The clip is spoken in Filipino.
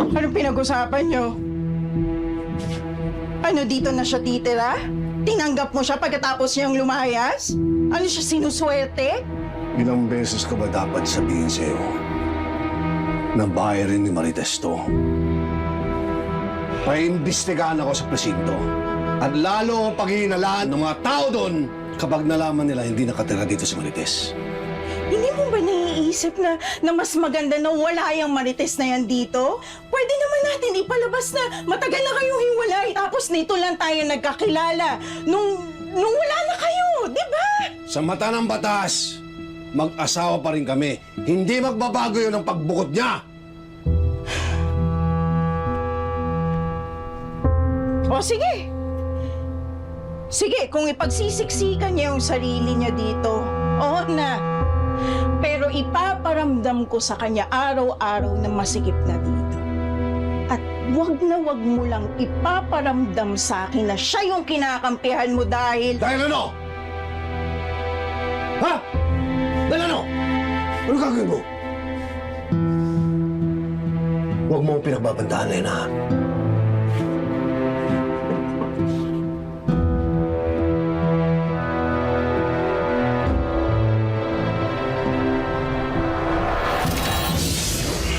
Anong pinag-usapan nyo? Ano, dito na siya titira? Tinanggap mo siya pagkatapos niyang lumayas? Ano siya, sinuswerte? Ilang beses ka ba dapat sabihin sa'yo na bahay rin ni Marites to? Paimbestigahan ako sa presinto. At lalo ang paghihinalaan ng mga tao doon kapag nalaman nila hindi nakatira dito si Marites. Hindi mo ba naiisip na, na mas maganda na wala yung marites na yan dito? Pwede naman natin ipalabas na matagal na kayong hiwalay. Tapos nito lang tayo nagkakilala. Nung, nung wala na kayo, di ba? Sa mata ng batas, mag-asawa pa rin kami. Hindi magbabago yun ang pagbukod niya. O sige. Sige, kung ipagsisiksikan niya yung sarili niya dito, oo na. Pero ipaparamdam ko sa kanya araw-araw na masikip na dito. At wag na wag mo lang ipaparamdam sa akin na siya yung kinakampihan mo dahil... Dahil ano? Ha? Dahil ano? Ano gagawin mo? Huwag mo akong pinagbabandaan na yun, ha?